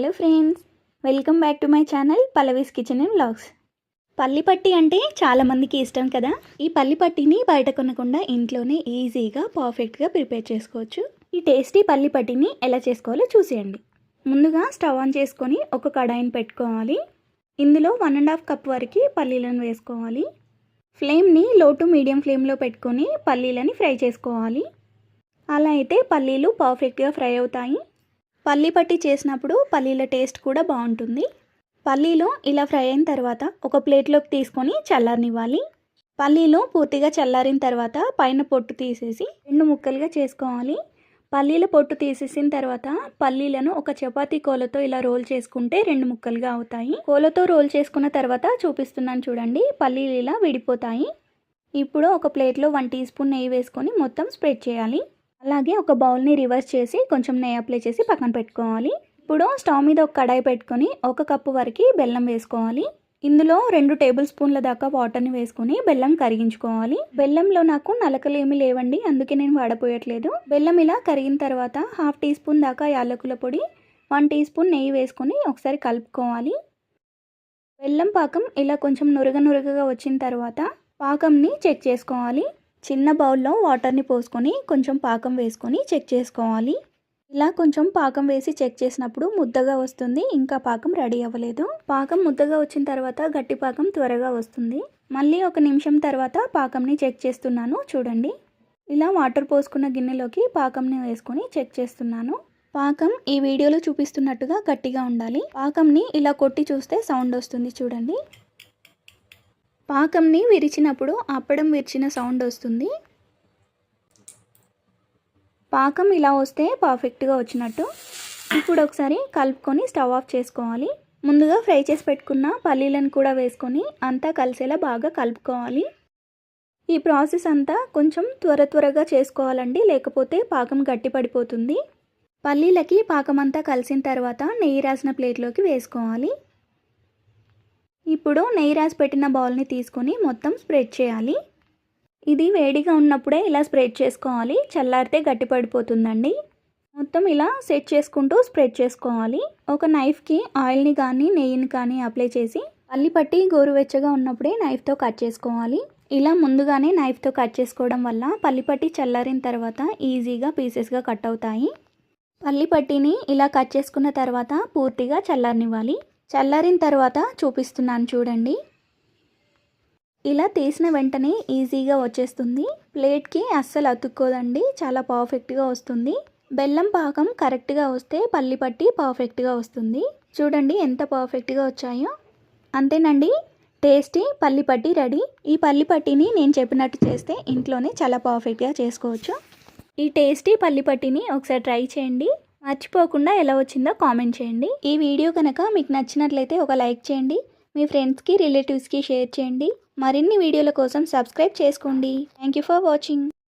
Hello friends welcome back to my channel Pallavi's kitchen and vlogs. పల్లి పట్టి అంటే చాలామందికి ఇష్టం కదా? ఈ పల్లి పట్టిని బయట కొనకుండా ఇంట్లోనే ఈజీగా పర్ఫెక్ట్గా ప్రిపేర్ చేసుకోవచ్చు. ఈ టేస్టీ పల్లి పట్టిని ఎలా చేసుకోవాలో చూసేయండి. ముందుగా స్టవ్ ఆన్ చేసుకొని ఒక కడాయిని పెట్టుకోవాలి. ఇందులో వన్ అండ్ హాఫ్ కప్ వరకు పల్లీలను వేసుకోవాలి. ఫ్లేమ్ని లో టు మీడియం ఫ్లేమ్లో పెట్టుకొని పల్లీలని ఫ్రై చేసుకోవాలి. అలా అయితే పల్లీలు పర్ఫెక్ట్గా ఫ్రై అవుతాయి. పల్లీ పట్టి చేసినప్పుడు పల్లీల టేస్ట్ కూడా బాగుంటుంది. పల్లీలు ఇలా ఫ్రై అయిన తర్వాత ఒక ప్లేట్లోకి తీసుకొని చల్లారనివ్వాలి. పల్లీలు పూర్తిగా చల్లారిన తర్వాత పైన పొట్టు తీసేసి రెండు ముక్కలుగా చేసుకోవాలి. పల్లీల పొట్టు తీసేసిన తర్వాత పల్లీలను ఒక చపాతి కోలతో ఇలా రోల్ చేసుకుంటే రెండు ముక్కలుగా అవుతాయి. కోలతో రోల్ చేసుకున్న తర్వాత చూపిస్తున్నాను చూడండి పల్లీలు ఇలా విడిపోతాయి. ఇప్పుడు ఒక ప్లేట్లో వన్ టీ స్పూన్ నెయ్యి వేసుకొని మొత్తం స్ప్రెడ్ చేయాలి. అలాగే ఒక బౌల్ని రివర్స్ చేసి కొంచెం నెయ్యి అప్లై చేసి పక్కన పెట్టుకోవాలి. ఇప్పుడు స్టవ్ మీద ఒక కడాయి పెట్టుకొని ఒక కప్పు వరకు బెల్లం వేసుకోవాలి. ఇందులో రెండు టేబుల్ స్పూన్ల దాకా వాటర్ని వేసుకుని బెల్లం కరిగించుకోవాలి. బెల్లంలో నాకు నలకలు ఏమి లేవండి అందుకే నేను వాడపోయట్లేదు. బెల్లం ఇలా కరిగిన తర్వాత హాఫ్ టీ స్పూన్ దాకా యాలకుల పొడి వన్ టీ స్పూన్ నెయ్యి వేసుకొని ఒకసారి కలుపుకోవాలి. బెల్లం పాకం ఇలా కొంచెం నురగ నురగగా వచ్చిన తర్వాత పాకంని చెక్ చేసుకోవాలి. చిన్న బౌల్లో వాటర్ని పోసుకొని కొంచెం పాకం వేసుకొని చెక్ చేసుకోవాలి. ఇలా కొంచెం పాకం వేసి చెక్ చేసినప్పుడు ముద్దగా వస్తుంది. ఇంకా పాకం రెడీ అవ్వలేదు. పాకం ముద్దగా వచ్చిన తర్వాత గట్టి పాకం త్వరగా వస్తుంది. మళ్ళీ ఒక నిమిషం తర్వాత పాకంని చెక్ చేస్తున్నాను. చూడండి. ఇలా వాటర్ పోసుకున్న గిన్నెలోకి పాకంని వేసుకొని చెక్ చేస్తున్నాను. పాకం ఈ వీడియోలో చూపిస్తున్నట్టుగా గట్టిగా ఉండాలి. పాకంని ఇలా కొట్టి చూస్తే సౌండ్ వస్తుంది. చూడండి. పాకంని విరిచినప్పుడు అప్పడం విరిచిన సౌండ్ వస్తుంది. పాకం ఇలా వస్తే పర్ఫెక్ట్గా వచ్చినట్టు. ఇప్పుడు ఒకసారి కలుపుకొని స్టవ్ ఆఫ్ చేసుకోవాలి. ముందుగా ఫ్రై చేసి పెట్టుకున్న పల్లీలను కూడా వేసుకొని అంతా కలిసేలా బాగా కలుపుకోవాలి. ఈ ప్రాసెస్ అంతా కొంచెం త్వర త్వరగా చేసుకోవాలండి లేకపోతే పాకం గట్టి పడిపోతుంది. పల్లీలకి పాకం అంతా కలిసిన తర్వాత నెయ్యి రాసిన ప్లేట్లోకి వేసుకోవాలి. ఇప్పుడు నెయ్యి రాసి పెట్టిన బౌల్ని తీసుకొని మొత్తం స్ప్రెడ్ చేయాలి. ఇది వేడిగా ఉన్నప్పుడే ఇలా స్ప్రెడ్ చేసుకోవాలి. చల్లారితే గట్టిపడిపోతుందండి మొత్తం ఇలా సెట్ చేసుకుంటూ స్ప్రెడ్ చేసుకోవాలి. ఒక నైఫ్కి ఆయిల్ని కానీ నెయ్యిని కానీ అప్లై చేసి పల్లి పట్టి గోరువెచ్చగా ఉన్నప్పుడే నైఫ్తో కట్ చేసుకోవాలి. ఇలా ముందుగానే నైఫ్తో కట్ చేసుకోవడం వల్ల పల్లి పట్టి చల్లారిన తర్వాత ఈజీగా పీసెస్గా కట్ అవుతాయి. పల్లి పట్టిని ఇలా కట్ చేసుకున్న తర్వాత పూర్తిగా చల్లారనివ్వాలి. చల్లారిన తర్వాత చూపిస్తున్నాను చూడండి. ఇలా తీసిన వెంటనే ఈజీగా వచ్చేస్తుంది. ప్లేట్కి అస్సలు అతుక్కోదండి. చాలా పర్ఫెక్ట్గా వస్తుంది. బెల్లం పాకం కరెక్ట్గా వస్తే పల్లి పట్టి పర్ఫెక్ట్గా వస్తుంది. చూడండి ఎంత పర్ఫెక్ట్గా వచ్చాయో. అంతేనండి. టేస్టీ పల్లి పట్టి రెడీ. ఈ పల్లి పట్టిని నేను చెప్పినట్టు చేస్తే ఇంట్లోనే చాలా పర్ఫెక్ట్గా చేసుకోవచ్చు. ఈ టేస్టీ పల్లి పట్టిని ఒకసారి ట్రై చేయండి. మర్చిపోకుండా ఎలా వచ్చిందో కామెంట్ చేయండి. ఈ వీడియో కనుక మీకు నచ్చినట్లయితే ఒక లైక్ చేయండి. మీ ఫ్రెండ్స్కి రిలేటివ్స్కి షేర్ చేయండి. మరిన్ని వీడియోల కోసం సబ్స్క్రైబ్ చేసుకోండి. Thank you for watching.